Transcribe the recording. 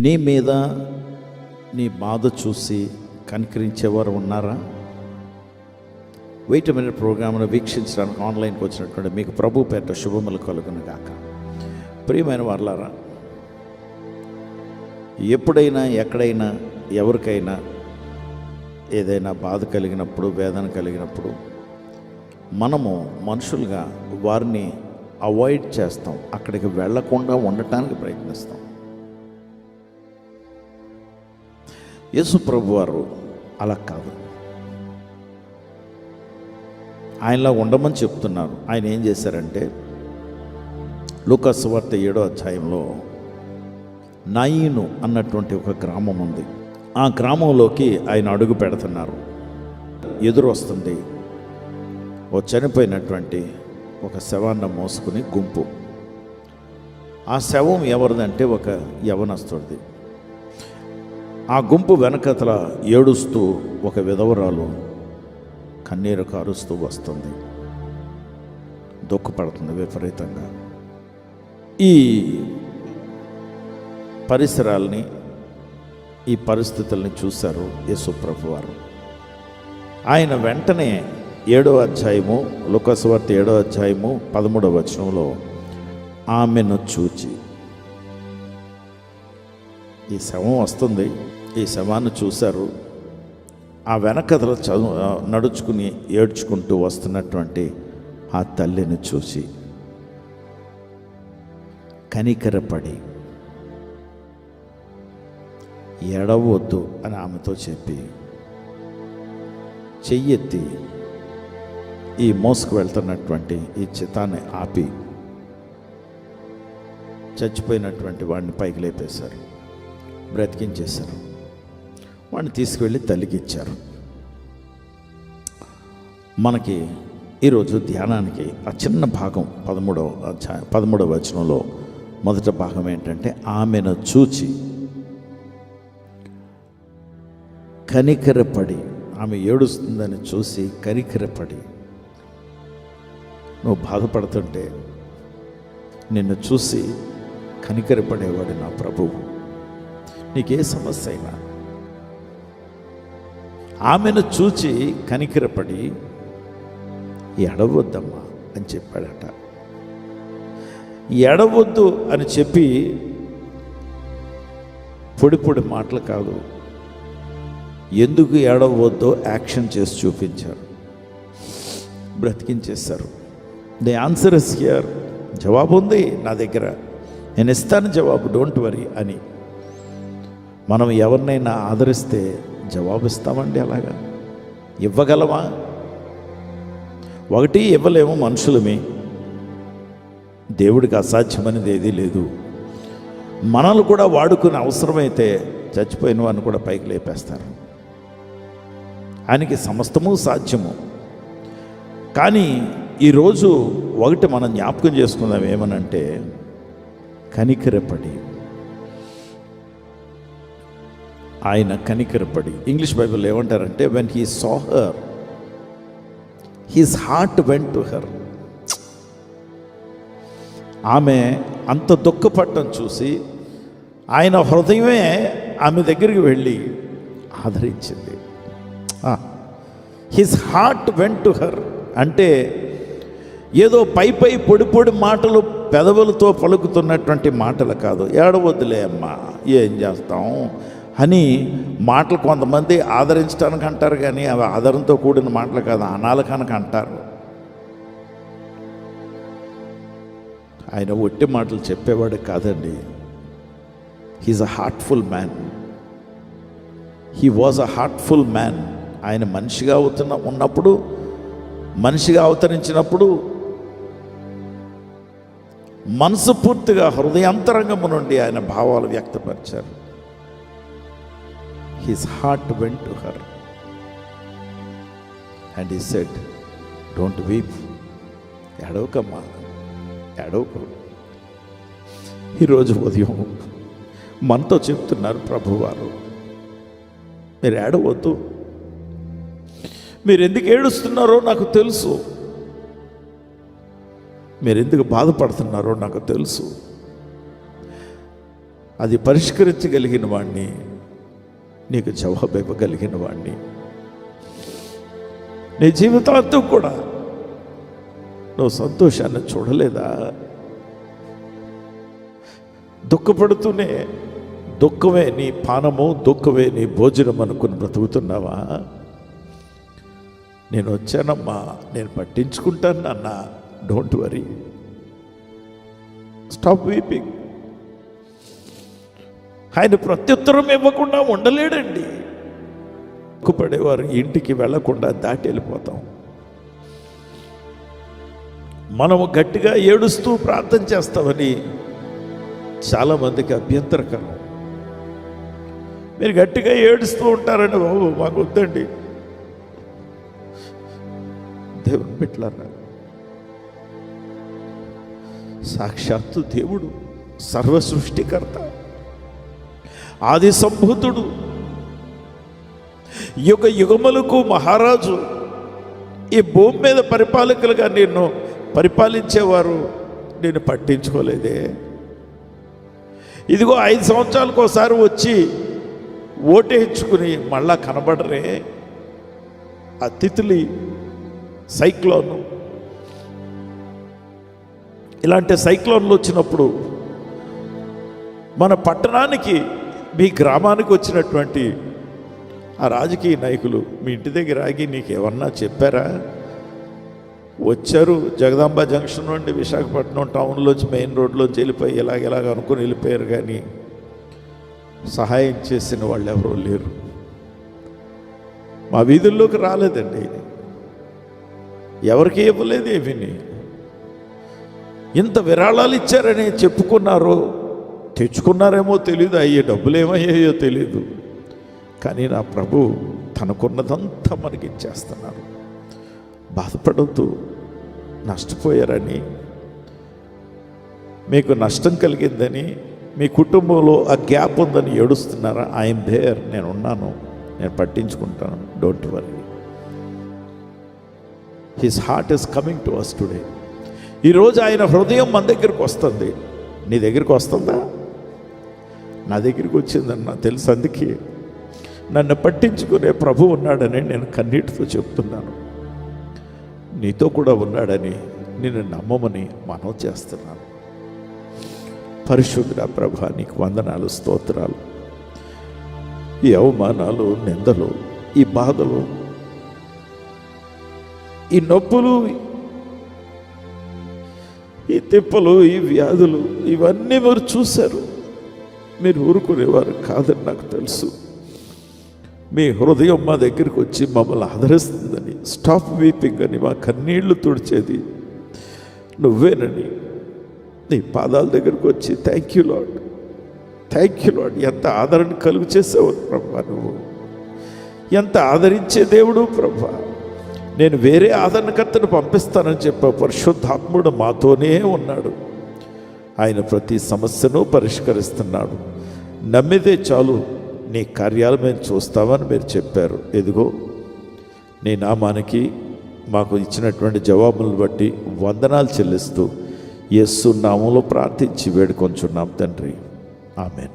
నీ మీద నీ బాధ చూసి కనికరించేవారు ఉన్నారా? వెయిట్ మినిట్ ప్రోగ్రామ్ను వీక్షించడానికి ఆన్లైన్కి వచ్చినటువంటి మీకు ప్రభు పేట శుభములు కలుగును కాక ప్రియమైన వాళ్ళారా ఎప్పుడైనా ఎక్కడైనా ఎవరికైనా ఏదైనా బాధ కలిగినప్పుడు వేదన కలిగినప్పుడు మనము మనుషులుగా వారిని అవాయిడ్ చేస్తాం. అక్కడికి వెళ్ళకుండా ఉండటానికి ప్రయత్నిస్తాం. యేసు ప్రభు వారు అలా కాదు. ఆయనలా ఉండమని చెప్తున్నారు. ఆయన ఏం చేశారంటే లూకాసు వార్త ఏడో అధ్యాయంలో నాయిను అన్నటువంటి ఒక గ్రామం ఉంది. ఆ గ్రామంలోకి ఆయన అడుగు పెడుతున్నారు. ఎదురు వస్తుంది ఓ చనిపోయినటువంటి ఒక శవాన్ని మోసుకుని గుంపు. ఆ శవం ఎవరిదంటే ఒక యవనస్తుడిది. ఆ గుంపు వెనకతల ఏడుస్తూ ఒక విధవరాలు కన్నీరు కారుస్తూ వస్తుంది. దుఃఖపడుతుంది విపరీతంగా. ఈ పరిసరాల్ని ఈ పరిస్థితుల్ని చూశారు యేసుప్రభు వారు ఆయన వెంటనే ఏడో అధ్యాయము లుకస్వార్త ఏడో అధ్యాయము పదమూడవ వచనంలో ఆమెను చూచి ఈ శవం వస్తుంది ఈ శవాన్ని చూశారు. ఆ వెనకథలు చదువు నడుచుకుని ఏడ్చుకుంటూ వస్తున్నటువంటి ఆ తల్లిని చూసి కనికరపడి ఎడవద్దు అని ఆమెతో చెప్పి చెయ్యెత్తి ఈ మోసుకు వెళ్తున్నటువంటి ఈ చితాన్ని ఆపి చచ్చిపోయినటువంటి వాడిని పైకి లేపేశారు బ్రతికించేశారు. వాడిని తీసుకువెళ్ళి తల్లికి ఇచ్చారు. మనకి ఈరోజు ధ్యానానికి ఆ చిన్న భాగం పదమూడవ అధ్యాయం పదమూడవ వచనంలో మొదటి భాగం ఏంటంటే ఆమెను చూచి కనికరపడి ఆమె ఏడుస్తుందని చూసి కనికరపడి నువ్వు బాధపడుతుంటే నిన్ను చూసి కనికరపడేవాడు నా ప్రభువు. నీకే సమస్య అయినా ఆమెను చూచి కనికిరపడి ఎడవద్దమ్మా అని చెప్పాడట. ఎడవద్దు అని చెప్పి పొడి పొడి మాటలు కాదు ఎందుకు ఏడవద్దో యాక్షన్ చేసి చూపించారు. బ్రతికించేశారు. The answer is here. జవాబు ఉంది నా దగ్గర. నేను ఇస్తాను జవాబు డోంట్ వరీ అని. మనం ఎవరినైనా ఆదరిస్తే జవాబిస్తామండి అలాగా? ఇవ్వగలవా? ఒకటి ఇవ్వలేము మనుషులమే. దేవుడికి అసాధ్యమనేది ఏదీ లేదు. మనల్ని కూడా వాడుకునే అవసరమైతే చచ్చిపోయిన వారిని కూడా పైకి లేపేస్తారు. ఆయనకి సమస్తము సాధ్యము. కానీ ఈరోజు ఒకటి మనం జ్ఞాపకం చేసుకుందాం ఏమనంటే కనికరపడి ఆయన కనికరపడి. ఇంగ్లీష్ బైబిల్ ఏమంటారంటే when he saw her his heart went to her ఆమె అంత దుఃఖపడటం చూసి ఆయన హృదయమే ఆమె దగ్గరికి వెళ్ళి ఆదరించింది. His heart went to her అంటే ఏదో పై పై పొడి పొడి మాటలు పెదవులతో పలుకుతున్నటువంటి మాటలు కాదు. ఏడవద్దులే అమ్మా ఏం చేస్తాం? అని మాటలు కొంతమంది ఆదరించడానికి అంటారు కానీ అవి ఆదరణతో కూడిన మాటలు కాదు అనాలకానికి అంటారు. ఆయన ఒట్టి మాటలు చెప్పేవాడు కాదండి. He's a heartful man he was a heartful man ఆయన మనిషిగా అవుతున్న ఉన్నప్పుడు మనిషిగా అవతరించినప్పుడు మనసు పూర్తిగా హృదయాంతరంగము నుండి ఆయన భావాలు వ్యక్తపరిచారు. His heart went to her and he said don't weep ఎడవకమ్మా ఎడవకు ఈరోజు ఉదయం మనతో చెప్తున్నారు ప్రభువారు. మీరు ఏడవద్దు. మీరు ఎందుకు ఏడుస్తున్నారో నాకు తెలుసు. మీరు ఎందుకు బాధపడుతున్నారో నాకు తెలుసు. అది పరిష్కరించగలిగిన వాడిని నీకు జవాబు ఇవ్వగలిగిన వాడిని నీ జీవితాంతం కూడా నువ్వు సంతోషాన్ని చూడలేదా? దుఃఖపడుతూనే దుఃఖమే నీ పానము దుఃఖమే నీ భోజనం అనుకుని బ్రతుకుతున్నావా? నేను వచ్చానమ్మా నేను పట్టించుకుంటాను నాన్న డోంట్ వరీ. Stop weeping. ఆయన ప్రత్యుత్తరం ఇవ్వకుండా ఉండలేడండి. పడేవారు ఇంటికి వెళ్ళకుండా దాటి వెళ్ళిపోతాం. మనము గట్టిగా ఏడుస్తూ ప్రార్థన చేస్తామని చాలామందికి అభ్యంతరకరం. మీరు గట్టిగా ఏడుస్తూ ఉంటారండి బాబు మాకు వద్దండి. దేవుని బిడ్డలారా సాక్షాత్తు దేవుడు సర్వ సృష్టికర్త ఆది సంభూతుడు యుగ యుగములకు మహారాజు ఈ భూమి మీద పరిపాలకులుగా నిన్ను పరిపాలించేవారు నేను పట్టించుకోలేదే. ఇదిగో ఐదు సంవత్సరాలకు ఒకసారి వచ్చి ఓటేయించుకుని మళ్ళా కనబడరే. ఆ తిథులి సైక్లోన్. ఇలాంటి సైక్లోన్లు వచ్చినప్పుడు మన పట్టణానికి మీ గ్రామానికి వచ్చినటువంటి ఆ రాజకీయ నాయకులు మీ ఇంటి దగ్గర ఆగి నీకు ఏమన్నా చెప్పారా? వచ్చారు జగదాంబ జంక్షన్ నుండి విశాఖపట్నం టౌన్లోంచి మెయిన్ రోడ్లోంచి వెళ్ళిపోయి ఇలాగ అనుకుని వెళ్ళిపోయారు కానీ సహాయం చేసిన వాళ్ళు ఎవరూ లేరు. మా వీధుల్లోకి రాలేదండి ఎవరికి ఇవ్వలేదు ఏమీని ఇంత విరాళాలు ఇచ్చారని చెప్పుకున్నారు తెచ్చుకున్నారేమో తెలియదు అయ్యే డబ్బులు ఏమయ్యాయో తెలియదు కానీ నా ప్రభు తనకున్నదంతా మనకి ఇచ్చేస్తున్నారు బాధపడద్దు నష్టపోయారని. మీకు నష్టం కలిగిందని మీ కుటుంబంలో ఆ గ్యాప్ ఉందని ఏడుస్తున్నారా? ఐఎమ్ దేర్ నేను ఉన్నాను నేను పట్టించుకుంటాను don't worry his heart is coming to us today ఈరోజు ఆయన హృదయం మన దగ్గరికి వస్తుంది. నీ దగ్గరికి వస్తుందా? నా దగ్గరికి వచ్చిందన్న తెలుసు అందుకే. నన్ను పట్టించుకునే ప్రభు ఉన్నాడని నేను కన్నీటితో చెప్తున్నాను. నీతో కూడా ఉన్నాడని నేను నమ్మమని మనం చేస్తున్నాను. పరిశుద్ధ ప్రభ నీకు వందనాలు స్తోత్రాలు. ఈ అవమానాలు నిందలు ఈ బాధలు ఈ నొప్పులు ఈ తిప్పలు ఈ వ్యాధులు ఇవన్నీ మీరు చూశారు. మీరు ఊరుకునేవారు కాదని నాకు తెలుసు. మీ హృదయం మా దగ్గరికి వచ్చి మమ్మల్ని ఆదరిస్తుందని స్టాప్ వీపింగ్ అని మా కన్నీళ్ళు తుడిచేది నువ్వేనని నీ పాదాల దగ్గరకు వచ్చి thank you Lord thank you Lord ఎంత ఆదరణ కలుగు చేసావు ప్రభా నువ్వు. ఎంత ఆదరించే దేవుడు ప్రభా. నేను వేరే ఆదరణకర్తను పంపిస్తానని చెప్పా పరిశుద్ధాత్ముడు మాతోనే ఉన్నాడు. ఆయన ప్రతి సమస్యను పరిష్కరిస్తున్నాడు. నమ్మితే చాలు నీ కార్యాలు మేము చూస్తామని మీరు చెప్పారు. ఎదుగో నీ నామానికి మాకు ఇచ్చినటువంటి జవాబులను బట్టి వందనాలు చెల్లిస్తూ యస్సు నామంలో ప్రార్థించి వేడుకొంచున్నాం తండ్రి. ఆమెన్.